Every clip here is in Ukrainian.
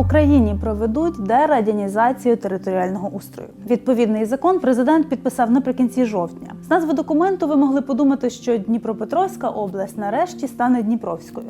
Україні проведуть дерадянізацію територіального устрою. Відповідний закон президент підписав наприкінці жовтня. З назви документу ви могли подумати, що Дніпропетровська область нарешті стане Дніпровською,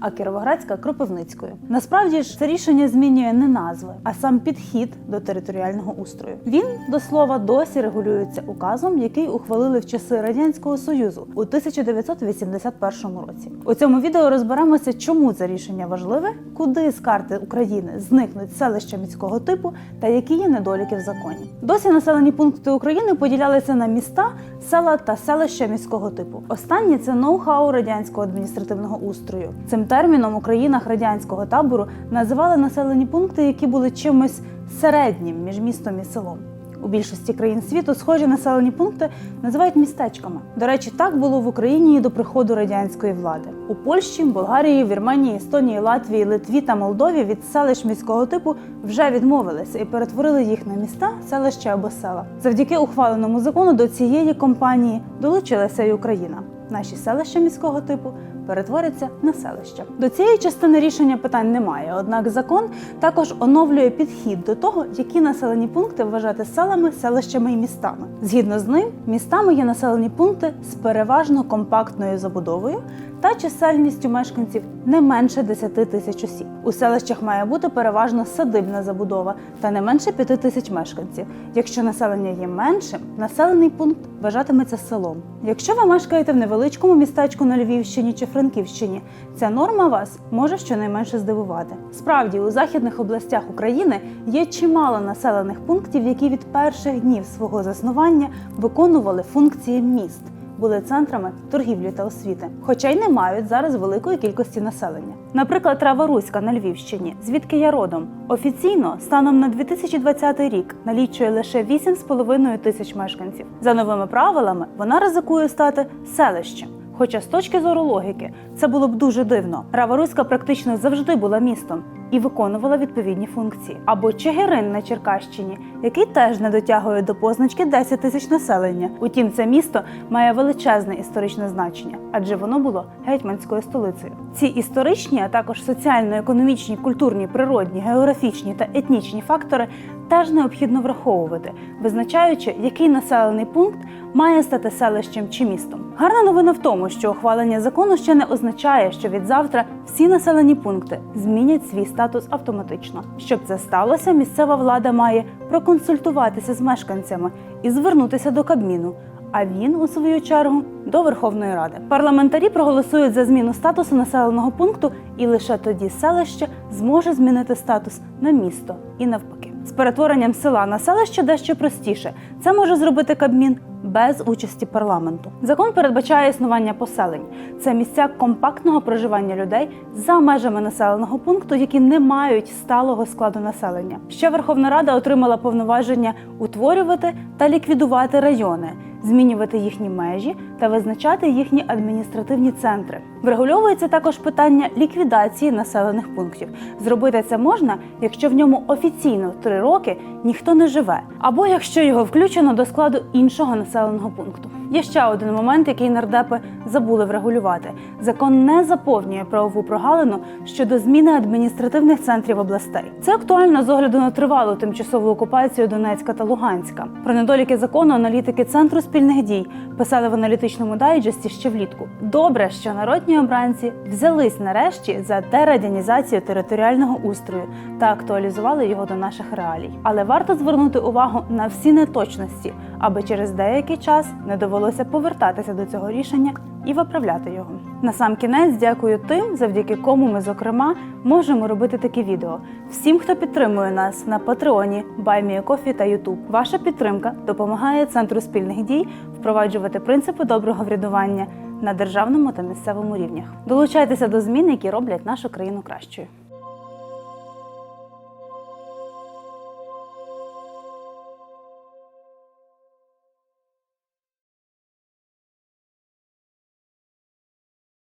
а Кіровоградська Кропивницькою. Насправді ж це рішення змінює не назви, а сам підхід до територіального устрою. Він до слова досі регулюється указом, який ухвалили в часи радянського союзу у 1981 році. У цьому відео розберемося, чому це рішення важливе, куди з карти України зникнуть селища міського типу та які є недоліки в законі. Досі населені пункти України поділялися на міста, села та селища міського типу. Останнє це ноу-хау радянського адміністративного устрою. Цим терміном у країнах радянського табору називали населені пункти, які були чимось середнім між містом і селом. У більшості країн світу схожі населені пункти називають містечками. До речі, так було в Україні і до приходу радянської влади. У Польщі, Болгарії, Вірменії, Естонії, Латвії, Литві та Молдові від селищ міського типу вже відмовилися і перетворили їх на міста, селища або села. Завдяки ухваленому закону до цієї компанії долучилася і Україна. Наші селища міського типу перетворяться на селища. До цієї частини рішення питань немає. Однак закон також оновлює підхід до того, які населені пункти вважати селами, селищами і містами. Згідно з ним, містами є населені пункти з переважно компактною забудовою та чисельністю мешканців не менше 10 тисяч осіб. У селищах має бути переважно садибна забудова та не менше 5 тисяч мешканців. Якщо населення є меншим, населений пункт вважатиметься селом. Якщо ви мешкаєте в невеличкому містечку на Львівщині чи Франківщині, ця норма вас може щонайменше здивувати. Справді, у західних областях України є чимало населених пунктів, які від перших днів свого заснування виконували функції міст були центрами торгівлі та освіти, хоча й не мають зараз великої кількості населення. Наприклад, Трава Руська на Львівщині, звідки я родом, офіційно станом на 2020 рік налічує лише 8,5 тисяч мешканців. За новими правилами вона ризикує стати селищем. Хоча з точки зору логіки це було б дуже дивно. Раворуська практично завжди була містом і виконувала відповідні функції. Або Чигирин на Черкащині, який теж не дотягує до позначки 10 тисяч населення. Утім, це місто має величезне історичне значення, адже воно було гетьманською столицею. Ці історичні, а також соціально-економічні, культурні, природні, географічні та етнічні фактори теж необхідно враховувати, визначаючи, який населений пункт має стати селищем чи містом. Гарна новина в тому, що ухвалення закону ще не означає, що від завтра всі населені пункти змінять свій статус автоматично. Щоб це сталося, місцева влада має проконсультуватися з мешканцями і звернутися до Кабміну. А він, у свою чергу, до Верховної Ради. Парламентарі проголосують за зміну статусу населеного пункту, і лише тоді селище зможе змінити статус на місто і навпаки. З перетворенням села на селище дещо простіше. Це може зробити Кабмін без участі парламенту. Закон передбачає існування поселень. Це місця компактного проживання людей за межами населеного пункту, які не мають сталого складу населення. Ще Верховна Рада отримала повноваження утворювати та ліквідувати райони. Змінювати їхні межі та визначати їхні адміністративні центри. Врегульовується також питання ліквідації населених пунктів. Зробити це можна, якщо в ньому офіційно три роки ніхто не живе, або якщо його включено до складу іншого населеного пункту. Є ще один момент, який нардепи забули врегулювати. Закон не заповнює правову прогалину щодо зміни адміністративних центрів областей. Це актуально з огляду на тривалу тимчасову окупацію Донецька та Луганська. Про недоліки закону аналітики центру спільних дій писали в аналітичному дайджесті ще влітку. Добре, що народні обранці взялись нарешті за дерадянізацію територіального устрою та актуалізували його до наших реалій. Але варто звернути увагу на всі неточності, аби через деякий час не довелося повертатися до цього рішення і виправляти його. На сам кінець дякую тим, завдяки кому ми, зокрема, можемо робити такі відео. Всім, хто підтримує нас на Патреоні, Баймієкофі та Ютуб. Ваша підтримка допомагає центру спільних дій впроваджувати принципи доброго врядування на державному та місцевому рівнях. Долучайтеся до змін, які роблять нашу країну кращою.